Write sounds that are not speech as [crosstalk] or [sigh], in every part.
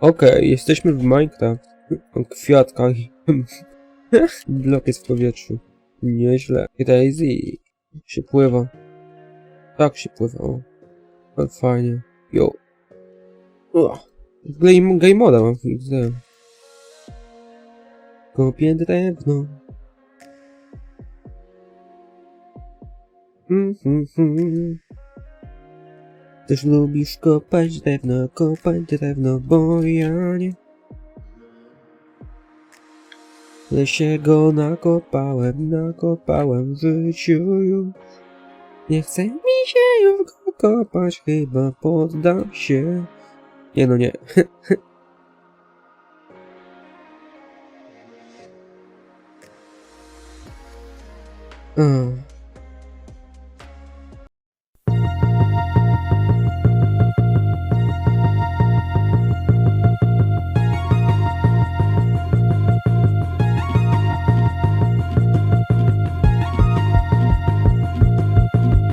Okej, jesteśmy w Minecraft. O kwiatkach. [laughs] Blok jest w powietrzu. Nieźle. Crazy. Się pływa. Tak się pływa, o. Ale fajnie. Yo. Im game moda mam. Kopię drewno. Mhm, mhm. Też lubisz kopać drewno, kopać drewno, bo ja nie. W lesie go nakopałem, nakopałem w życiu już. Nie chce mi się już go kopać, chyba poddam się. Nie no nie. [laughs] Ah.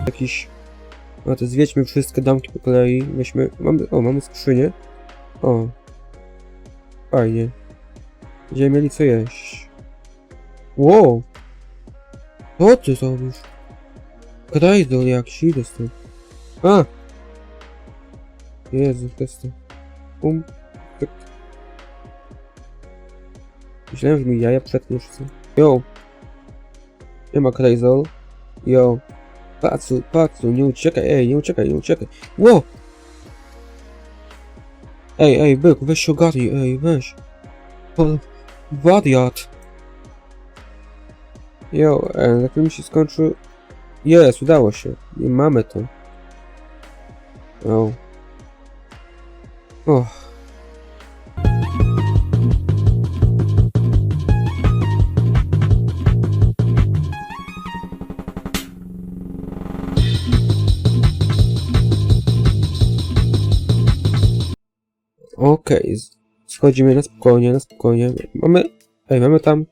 Jakiś... No to zwiedźmy wszystkie damki po kolei. Weźmy... Mamy... O, mamy skrzynię. O. Fajnie. Będziemy mieli co jeść. Wow. Co ty zrobisz? Krajdol jak idę stąd. A! Jezu, testy. Um. Tyk. Myślałem, że mi jaja przetniesz co? Yo. Nie ma Krajdol. Yo. Pacu, pacu, nie uciekaj, ej, nie uciekaj, nie uciekaj. Ło! Ej, ej, byk, weź się ogarnij, ej, weź. O, wariat. Jo, e, na tym się skończył... Jest, udało się. I mamy to. O. O. Okej, z- schodzimy na spokojnie, na spokojnie. Mamy... Ej, mamy tam...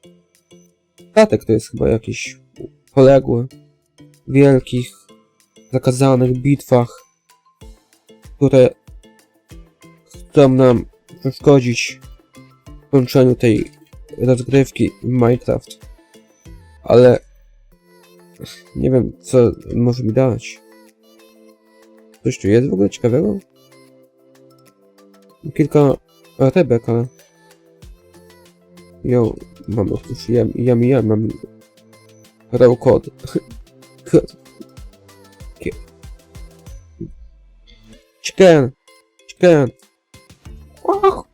Statek to jest chyba jakiś poległy. W wielkich, zakazanych bitwach, które chcą nam przeszkodzić w kończeniu tej rozgrywki Minecraft. Ale nie wiem, co może mi dać. Coś tu jest w ogóle ciekawego? kilka rebek, ale ja mam już, ja, ja, ja mam real kod. Chicken! Chicken! Oh.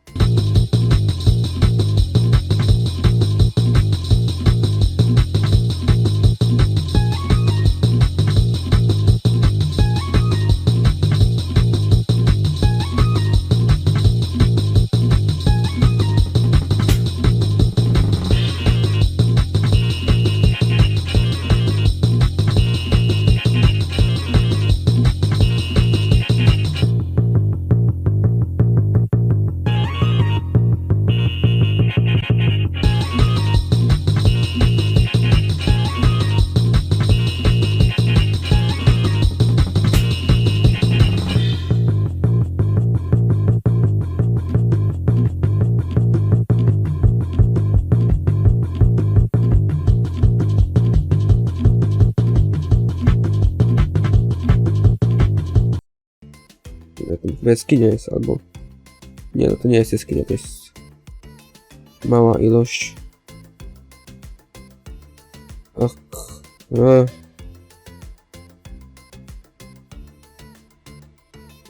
Chyba jaskinia jest albo... Nie, no to nie jest jaskinia, to jest... Mała ilość. Ach... E.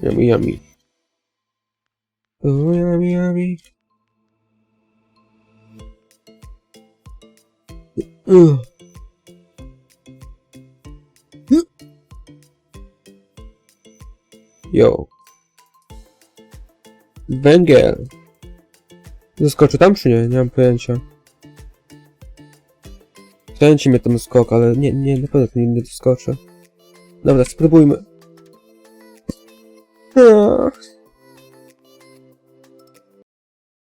Yummy, yummy. Oh, yummy, yummy. Yo. Węgiel. Zaskoczy tam czy nie? Nie mam pojęcia. Kręci mnie ten skok, ale nie, nie, na pewno nie, nie doskoczę. Dobra, spróbujmy. Ach.